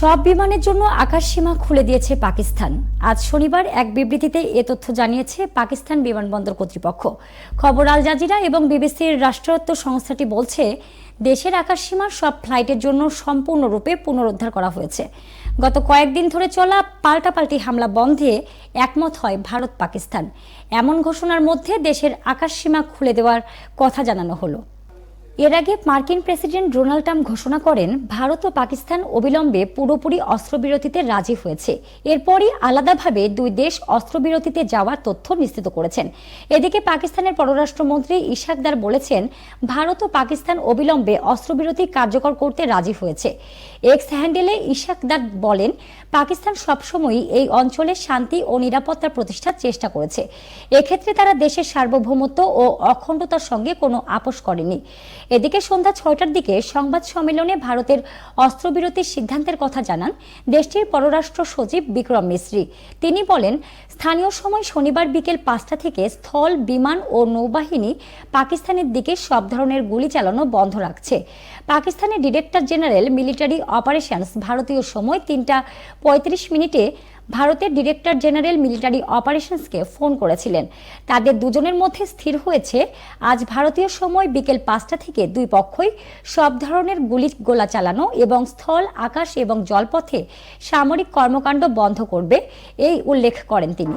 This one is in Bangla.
সব বিমানের জন্য আকাশসীমা খুলে দিয়েছে পাকিস্তান। আজ শনিবার এক বিবৃতিতে এ তথ্য জানিয়েছে পাকিস্তান বিমানবন্দর কর্তৃপক্ষ। খবর আল জাজিরা এবং বিবিসির রাষ্ট্রায়ত্ত সংস্থাটি বলছে, দেশের আকাশসীমার সব ফ্লাইটের জন্য সম্পূর্ণরূপে পুনরুদ্ধার করা হয়েছে। গত কয়েকদিন ধরে চলা পাল্টাপাল্টি হামলা বন্ধে একমত হয় ভারত পাকিস্তান এমন ঘোষণার মধ্যে দেশের আকাশসীমা খুলে দেওয়ার কথা জানানো হলো। এর আগে মার্কিন প্রেসিডেন্ট ডোনাল্ড ট্রাম্প ঘোষণা করেন, ভারত ও পাকিস্তান অবিলম্বে পুরোপুরি অস্ত্রবিরতিতে রাজি হয়েছে। এরপরই আলাদাভাবে দুই দেশ অস্ত্রবিরতিতে যাওয়ার তথ্য নিশ্চিত করেছেন। এদিকে পাকিস্তানের পররাষ্ট্রমন্ত্রী ইশাকদার বলেছেন, ভারত ও পাকিস্তান অবিলম্বে অস্ত্রবিরতি কার্যকর করতে রাজি হয়েছে। এক্স হ্যান্ডেলে ইশাকদার বলেন, পাকিস্তান সবসময়ই এই অঞ্চলে শান্তি ও নিরাপত্তা প্রতিষ্ঠার চেষ্টা করেছে। এক্ষেত্রে তারা দেশের সার্বভৌমত্ব ও অখণ্ডতার সঙ্গে কোনো আপোষ করেনি। এদিকে সন্ধ্যা ছয়টার দিকে সংবাদ সম্মেলনে ভারতের অস্ত্রবিরতির সিদ্ধান্তের কথা জানান দেশটির পররাষ্ট্র সচিব বিক্রম মিশ্রি তিনি বলেন, স্থানীয় সময় শনিবার বিকেল পাঁচটা থেকে স্থল, বিমান ও নৌবাহিনী পাকিস্তানের দিকে সব ধরনের গুলি চালানো বন্ধ রাখছে। পাকিস্তানের ডিরেক্টর জেনারেল মিলিটারি অপারেশনস ভারতীয় সময় তিনটা পঁয়ত্রিশ মিনিটে ভারতের ডিরেক্টর জেনারেল মিলিটারি অপারেশনসকে ফোন করেছিলেন। তাদের দুজনের মধ্যে স্থির হয়েছে, আজ ভারতীয় সময় বিকেল পাঁচটা থেকে দুই পক্ষই সব ধরনের গুলি গোলা চালানো এবং স্থল, আকাশ এবং জলপথে সামরিক কর্মকাণ্ড বন্ধ করবে, এই উল্লেখ করেন তিনি।